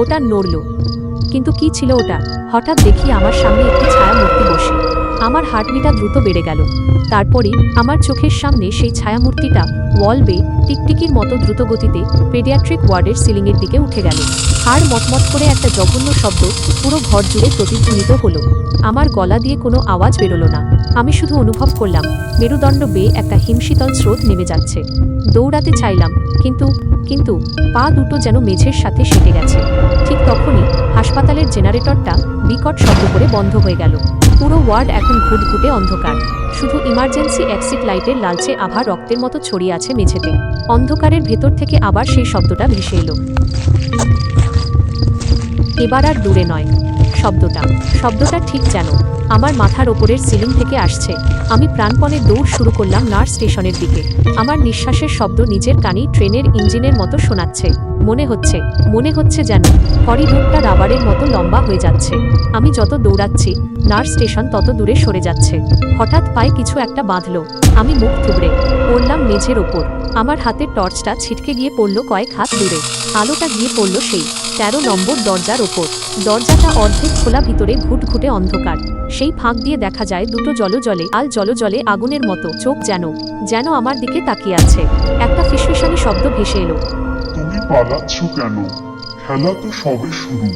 ওটা নড়ল। কিন্তু কি ছিল ওটা? হঠাৎ দেখি আমার সামনে একটি ছায়া মূর্তি বসে। আমার হার্টবিটা দ্রুত বেড়ে গেল। তারপরে আমার চোখের সামনে সেই ছায়ামূর্তিটা ওয়াল বে টিকটিকির মতো দ্রুত গতিতে পেডিয়াট্রিক ওয়ার্ডের সিলিংয়ের দিকে উঠে গেল। হাড় মটমট করে একটা জঘন্য শব্দ পুরো ঘর জুড়ে প্রতিধ্বনিত হলো। আমার গলা দিয়ে কোনো আওয়াজ বেরোলো না। আমি শুধু অনুভব করলাম, মেরুদণ্ড বেয়ে একটা হিমশীতল স্রোত নেমে যাচ্ছে। দৌড়াতে চাইলাম, কিন্তু কিন্তু পা দুটো যেন মেঝের সাথে সেটে গেছে। ঠিক তখনই হাসপাতালের জেনারেটরটা বিকট শব্দ করে বন্ধ হয়ে গেল। পুরো ওয়ার্ড এখন ঘুটঘুটে অন্ধকার। শুধু ইমার্জেন্সি এক্সিট লাইটের লালচে আভা রক্তের মতো ছড়িয়ে আছে মেঝেতে। অন্ধকারের ভেতর থেকে আবার সেই শব্দটা ভেসে এলো। এবার আর দূরে নয়। শব্দটা। শব্দটা ঠিক যেন আমার মাথার ওপরের সিলিং থেকে আসছে। আমি প্রাণপণে দৌড় শুরু করলাম নার্স স্টেশনের দিকে। আমার নিঃশ্বাসের শব্দ নিজের কানেই ট্রেনের ইঞ্জিনের মতো শোনাচ্ছে। মনে হচ্ছে মনে হচ্ছে যেন করিডোরটা রাবারের মতো লম্বা হয়ে যাচ্ছে। আমি যত দৌড়াচ্ছি, নার্স স্টেশন তত দূরে সরে যাচ্ছে। হঠাৎ পায়ে কিছু একটা বাঁধলো। আমি মুখ থুবড়ে পড়লাম মেঝের ওপর। আমার হাতের টর্চটা ছিটকে গিয়ে পড়ল কয়েক হাত দূরে। আলোটা গিয়ে পড়ল সেই। তেরো নম্বর দরজার ওপর। দরজাটা অর্ধেক খোলা, ভিতরে ঘুটঘুটে অন্ধকার। সেই ফাঁক দিয়ে দেখা যায় দুটো জলজলে, আল জলজলে আগুনের মতো, চোখ যেন যেন আমার দিকে তাকিয়ে আছে। একটা ফিসফিসানি শব্দ ভেসে এলো। তুমি পালাচ্ছ কেন? খেলা তো সবে শুরু।